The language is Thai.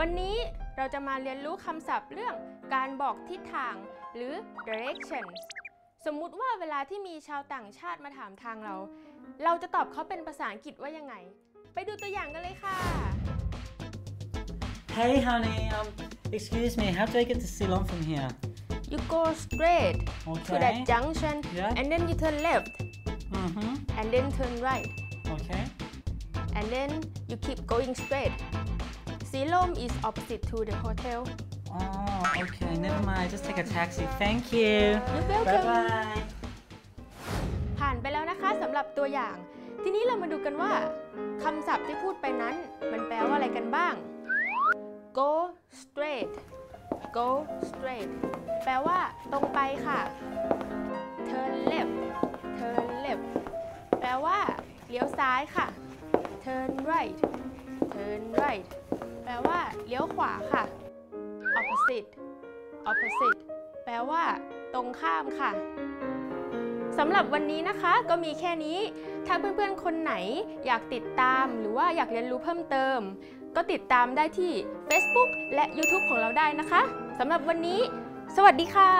วันนี้เราจะมาเรียนรู้คำศัพท์เรื่องการบอกทิศทาง หรือ direction สมมุติว่าเวลาที่มีชาวต่างชาติมาถามทางเรา เราจะตอบเขาเป็นภาษาอังกฤษว่ายังไง ไปดูตัวอย่างกันเลยค่ะ Hey, honey. Um, excuse me. How do I get to Ceylon from here? you go straight to that Okay. junction Yeah. and then you turn left Mm-hmm. and then turn right Okay. and then you keep going straight Silom is opposite to the hotel Oh, okay. Never mind. Just take a taxi. Thank you. You're Bye welcome bye. ผ่านไปแล้วนะคะสำหรับตัวอย่าง ทีนี้เรามาดูกันว่าคำศัพท์ที่พูดไปนั้น มันแปลว่าอะไรกันบ้าง go straight go straight แปลว่า ตรงไปค่ะ turn left turn left แปลว่า เลี้ยวซ้ายค่ะ turn right turn right แป ลว่าเลี้ยวขวาค่ะ opposite opposite แปลว่า ตรงข้ามค่ะสำหรับวันนี้นะคะก็มีแค่นี้ ถ้าเพื่อนๆ คนไหนอยากติดตามหรือว่าอยากเรียนรู้เพิ่มเติม ก็ติดตามได้ที่ Facebook และ YouTube ของเราได้นะคะสำหรับวันนี้ สวัสดีค่ะ